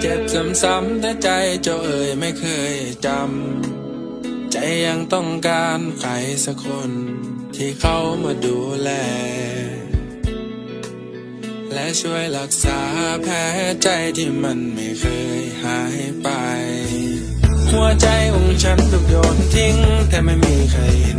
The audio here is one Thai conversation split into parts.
เจ็บซ้ำๆแต่ใจเจ้าเอ่ยไม่เคยจำ ใจยังต้องการใครสักคน ที่เขามาดูแล และช่วยรักษาแผลใจที่มันไม่เคยหายไป หัวใจของฉันถูกโยนทิ้ง แต่ไม่มีใครเห็น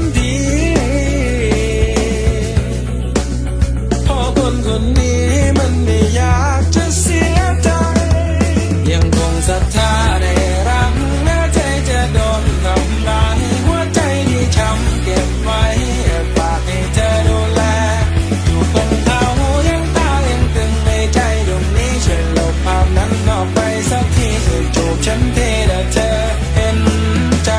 ูบฉันทีถ้าเธอเห็นใจ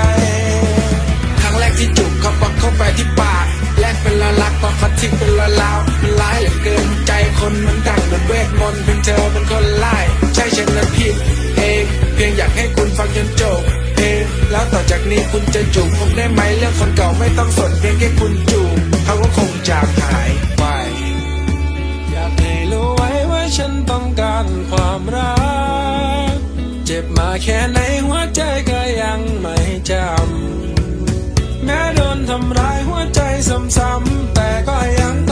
ครั้งแรกที่จุกเขาปักเข้าไปที่ปากแลกเป็นละลักพอเขาทิ้งเป็นละลาวมันร้ายเหลือเกินใจคนมันดังเหมือนเวทมนต์เพียงเธอเป็นคนไล่ใช่ฉันนั้นผิดเองเพียงอยากให้คุณฟังจนจบเพลงแล้วต่อจากนี้คุณจะจูบผมได้ไหมเรื่องคนเก่าไม่ต้องสนเพียงแค่คุณ มาแค่ไหนหัวใจก็ยังไม่จำ แม้โดนทำร้ายหัวใจซ้ำๆแต่ก็ยังต้อง